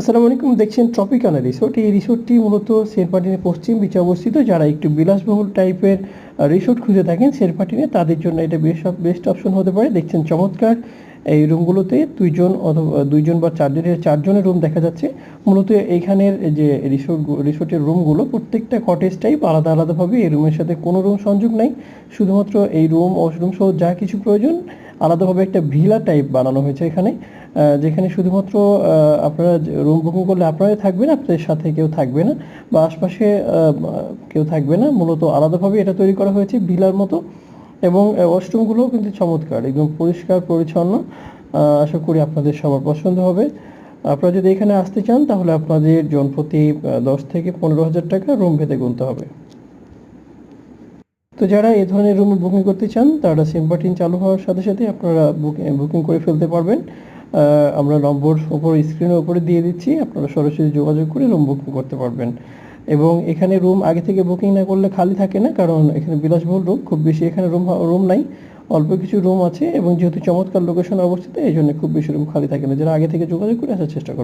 আসসালামু আলাইকুম, দেখছেন ট্রপিকানা রিসোর্ট এই রিসোর্টটি মূলত সেরপাটিনের পশ্চিম বিচে অবস্থিত, যারা একটু বিলাসবহুল টাইপের রিসোর্ট খুঁজে থাকেন সেরপাটিনে তাদের জন্য এটা বেশ বেস্ট অপশন হতে পারে। দেখছেন চমৎকার, এই রুমগুলোতে দুইজন অথবা, দুইজন বা চারজনের চারজনের রুম দেখা যাচ্ছে। মূলত এইখানের যে রিসোর্ট রিসোর্টের রুমগুলো, প্রত্যেকটা কটেজ টাইপ আলাদা আলাদাভাবে এই রুমের সাথে কোনো রুম সংযোগ নাই। শুধুমাত্র এই রুম ওয়াশরুম সহ যা কিছু প্রয়োজন আলাদাভাবে একটা ভিলা টাইপ বানানো হয়েছে এখানে যেখানে শুধুমাত্র আপনারা রুম বুকিং করলে আপনারাই থাকবেন, আপনাদের সাথে কেউ থাকবে না বা আশপাশে কেউ থাকবে না। মূলত আলাদাভাবে এটা তৈরি করা হয়েছে ভিলার মতো এবং ওয়াশরুমগুলোও কিন্তু চমৎকার, একদম পরিষ্কার, পরিচ্ছন্ন। আশা করি আপনাদের সবার পছন্দ হবে। আপনারা যদি এখানে আসতে চান, তাহলে আপনাদের জনপ্রতি দশ থেকে পনেরো হাজার টাকা রুম ভেদে গুনতে হবে। তো যারা এই ধরনের রুম বুকিং করতে চান, তারা সিম্পাটিন চালু হওয়ার সাথে সাথে আপনারা বুকিং করে ফেলতে পারবেন। আমরা নম্বর উপর স্ক্রিনের উপরে দিয়ে দিচ্ছি। আপনারা সরাসরি যোগাযোগ করে রুম বুকিং করতে পারবেন। এবং এখানে রুম আগে থেকে বুকিং না করলে খালি থাকে না, কারণ এখানে বিলাসবহুল রুম খুব বেশি এখানে রুম রুম নাই। অল্প কিছু রুম আছে এবং যেহেতু চমৎকার লোকেশনে অবস্থিত, এই জন্য খুব বেশি রুম খালি থাকে না। যারা আগে থেকে যোগাযোগ করে আসার চেষ্টা